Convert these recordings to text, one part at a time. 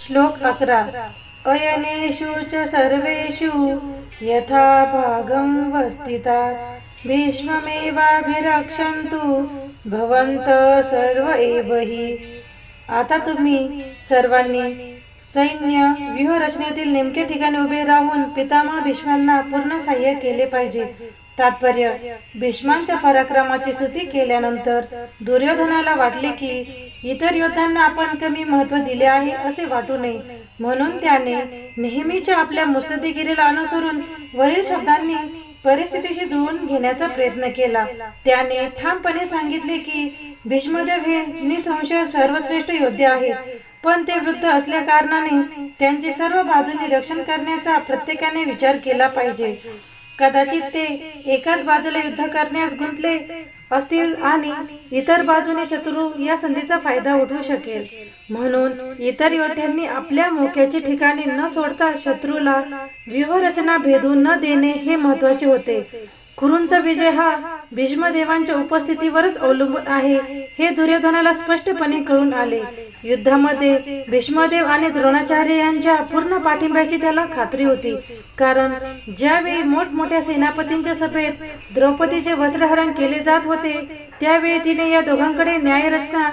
श्लोक अकरा. अयनेषु च सर्वेषु यथा भागं वस्थिता भीष्ममेवाभिरक्षन्तु। भवन्त सर्व एव हि। आता तुम्ही सर्वांनी सैन्य व्यूहरचनेतील नेमके ठिकाणी उभे राहून पितामह भीष्मांना पूर्ण सहाय्य केले पाहिजे. तात्पर्य भीष्मांच्या पराक्रमाची स्तुती केल्यानंतर दुर्योधनाला वाटले की इतर योद्ध्यांना आपण कमी महत्त्व दिले आहे असे वाटू नये. म्हणून त्याने नेहमीच्या आपल्या मुत्सद्देगिरीला अनुसरून वरील शब्दांनी परिस्थितीशी जुळवून घेण्याचा प्रयत्न केला. त्याने ठामपणे सांगितले की भीष्मदेव हे निसंशय सर्वश्रेष्ठ योद्धे आहेत पण ते वृद्ध असल्या कारणाने त्यांचे सर्व बाजूने रक्षण करण्याचा प्रत्येकाने विचार केला पाहिजे. कदाचित ते एकाच बाजूला युद्ध करण्यास गुंतले असतील आणि इतर बाजूने शत्रू या संधीचा फायदा उठवू शकेल. म्हणून इतर योद्ध्यांनी आपल्या मोक्याची ठिकाणी न सोडता शत्रूला व्यूहरचना भेदू न देणे हे महत्त्वाचे होते. कुरूंचा विजय हा भीष्मदेवांच्या उपस्थितीवरच अवलंबून आहे हे दुर्योधनाला स्पष्टपणे कळून आले. युद्धामध्ये भीष्मदेव आणि द्रोणाचार्य यांच्या पूर्ण पाठिंब्याची त्याला खात्री होती. कारण ज्यावेळी मोठमोठ्या सेनापतींच्या सभेत द्रौपदीचे वस्त्रहरण केले जात होते त्यावेळी तिने या दोघांकडे न्यायरचना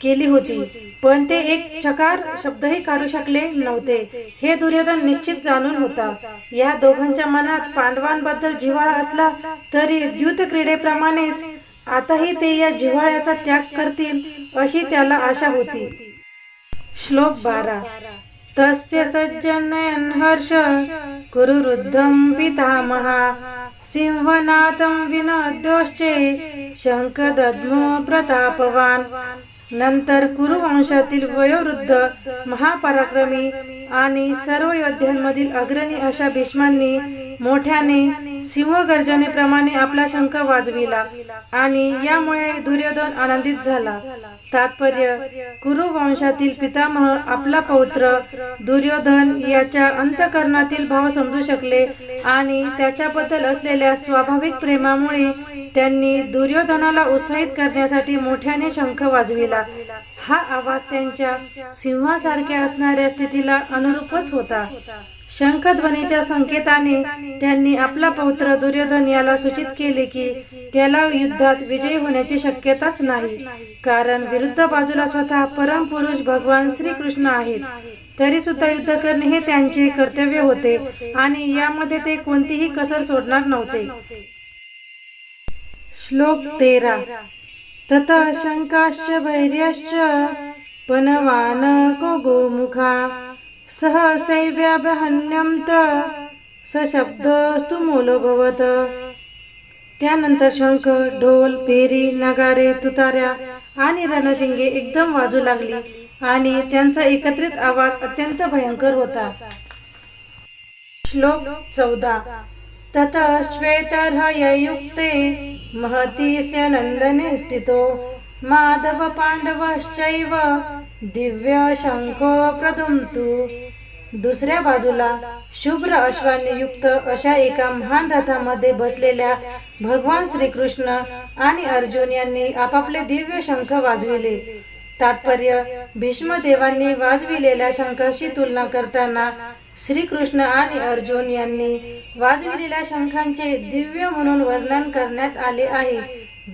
केली होती. पण ते एक चकार शब्दही काढू शकले नव्हते. हे दुर्योधन निश्चित जाणून होता. या दोघांच्या मनात पांडवांबद्दल जिव्हाळा असला तरी द्युत क्रीडेप्रमाणेच आताही ते या जिव्हाळ्याचा त्याग करतील अशी त्याला आशा होती. श्लोक बारा. तस्य सज्जनयन हर्ष कुरु वृद्धं पितामहा सिंहनाथं शंख दद्मो प्रतापवान. नंतर कुरुवंशातील वयोवृद्ध महापराक्रमी आणि सर्व योद्ध्यांमधील अग्रणी अशा भीष्मांनी मोठ्याने सिंहगर्जनेप्रमाणे आपला शंख वाजविला आणि यामुळे दुर्योधन आनंदित झाला. तात्पर्य कुरुवंशातील पितामह आपला पौत्र दुर्योधन याच्या अंतकरणातील भाव समजू शकले आणि त्याच्याबद्दल असलेल्या स्वाभाविक प्रेमामुळे त्यांनी दुर्योधनाला उत्साहित करण्यासाठी मोठ्याने शंख वाजविला. हा आवाज त्यांच्या सिंहासारख्या असणाऱ्या स्थितीला अनुरूपच होता. शंखध्वनीच्या संकेताने त्यांनी आपला पौत्र दुर्योधन याला सूचित केले की त्याला युद्धात विजयी होण्याची शक्यताच नाही. कारण विरुद्ध बाजूला स्वतः परमपुरुष भगवान श्रीकृष्ण आहेत. तरी सुद्धा युद्ध करणे हे त्यांचे कर्तव्य होते आणि यामध्ये ते कोणतीही कसर सोडणार नव्हते. श्लोक तेरा. तत शंकाश्च वैर्यश्च पनवान को गोमुखा सहसैव्याभहन्यं त सशब्दस्तु मूलभवत त्यानंतर शंख ढोल पेरी नगारे तुताऱ्या आणि रणशिंगे एकदम वाजू लागली आणि त्यांचा एकत्रित आवाज अत्यंत भयंकर होता. श्लोक चौदा. तत श्वेतर्हययुक्ते महतीस्य नंदने स्थितो। माधव पांडवश्चैव दिव्य शंख प्रदुमतु। दुसऱ्या बाजूला शुभ्र अश्वाने युक्त अशा एका महान रथामध्ये बसलेल्या भगवान श्रीकृष्ण आणि अर्जुन यांनी आपापले दिव्य शंख वाजविले। तात्पर्य भीष्मदेवांनी वाजविलेल्या शंखाशी तुलना करताना श्रीकृष्ण आणि अर्जुन यांनी वाजविलेल्या शंखांचे दिव्य म्हणून वर्णन करण्यात आले आहे.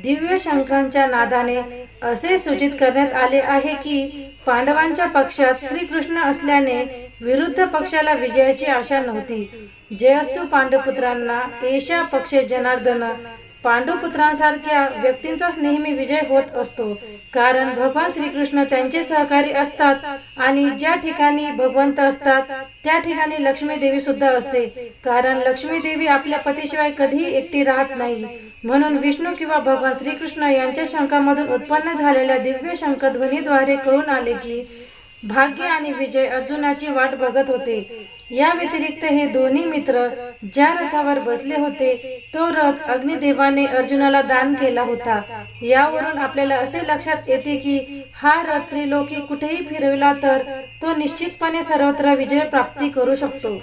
दिव्य शंखांच्या नादाने असे सूचित करण्यात आले आहे की पांडवांच्या पक्षात श्रीकृष्ण असल्याने विरुद्ध पक्षाला विजयाची आशा नव्हती. जयस्तु पांडवपुत्रांना एशा पक्षे जनार्दन पांडवपुत्रांसारख्या व्यक्तींचाच नेहमी विजय होत असतो. कारण भगवान श्रीकृष्ण त्यांचे सहकारी असतात आणि ज्या ठिकाणी भगवंत असतात त्या ठिकाणी लक्ष्मी देवी सुद्धा असते. कारण लक्ष्मी देवी आपल्या पतीशिवाय कधीही एकटी राहत नाही. म्हणून विष्णू किंवा भगवान श्रीकृष्ण यांच्या शंकामधून उत्पन्न झालेल्या दिव्य शंख ध्वनीद्वारे कळून आले की भाग्य आणि विजय अर्जुनाची वाट बघत होते. या व्यतिरिक्त हे दोन्ही मित्र ज्या रथावर बसले होते तो रथ अग्निदेवाने अर्जुनाला दान केला होता. यावरून आपल्याला असे लक्षात येते की हा रथ त्रिलोकी कुठेही फिरविला तर तो निश्चितपणे सर्वत्र विजय प्राप्ती करू शकतो.